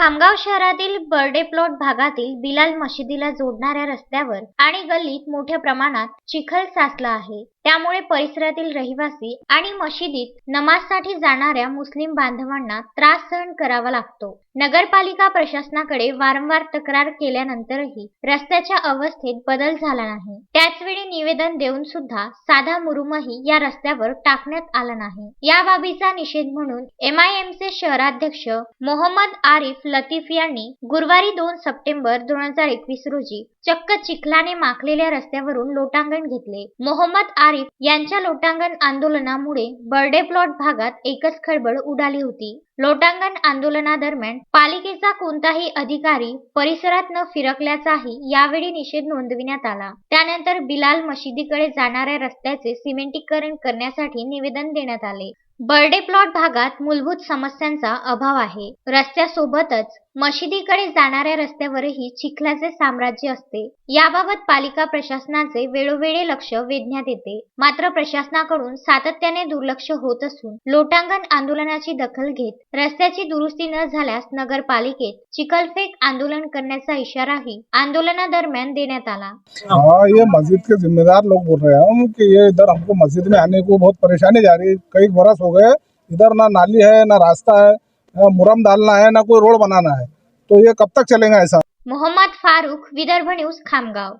खामगाव शहरातील बर्डे प्लॉट भागातील बिलाल मशिदीला जोडणाऱ्या रस्त्यावर आणि गल्लीत मोठ्या प्रमाणात चिखल साचला आहे. त्यामुळे परिसरातील रहिवासी आणि मशिदीत नमाजसाठी जाणाऱ्या मुस्लिम बांधवांना त्रास सहन करावा लागतो. नगरपालिका प्रशासनाकडे वारंवार तक्रार केल्यानंतरही रस्त्याच्या अवस्थेत बदल झाला नाही. त्याचवेळी निवेदन देऊन सुद्धा साधा मुरुमही या रस्त्यावर टाकण्यात आला नाही. या बाबीचा निषेध म्हणून एमआयएमचे शहराध्यक्ष मोहम्मद आरिफ लतीफ यांनी गुरुवारी दोन सप्टेंबर दोन हजार एकवीस रोजी चक्क चिखलाने माखलेल्या रस्त्यावरून लोटांगण घेतले. मोहम्मद आरिफ यांच्या लोटांगण आंदोलनामुळे बर्डे प्लॉट भागात एकच खळबळ उडाली होती. लोटांगण आंदोलनादरम्यान पालिकेचा कोणताही अधिकारी परिसरात न फिरकल्याचाही यावेळी निषेध नोंदविण्यात आला. त्यानंतर बिलाल मशिदीकडे जाणाऱ्या रस्त्याचे सिमेंटीकरण करण्यासाठी निवेदन देण्यात आले. बर्डे प्लॉट भागात मूलभूत समस्यांचा अभाव आहे. रस्त्यासोबतच मशिदीकडे जाणाऱ्या रस्त्यावरही चिखलाचे साम्राज्य असते. याबाबत पालिका प्रशासनाचे वेळोवेळी लक्ष वेधण्यात येते. मात्र प्रशासनाकडून सातत्याने दुर्लक्ष होत असून लोटांगण आंदोलनाची दखल घेत रस्त्याची दुरुस्ती न झाल्यास नगरपालिकेत चिखलफेक आंदोलन करण्याचा इशाराही आंदोलनादरम्यान देण्यात आला. हाँ ये मस्जिद के जिम्मेदार लोग बोल रहे हैं हम कि ये इधर हमको मस्जिद में आने को बहुत परेशानी जा रही है। कई बरस हो गए इधर ना नाली है ना रास्ता है ना मुरम डालना है ना कोई रोड बनाना है। तो ये कब तक चलेगा ऐसा? मोहम्मद फारूक विदर्भ न्यूज खामगाव.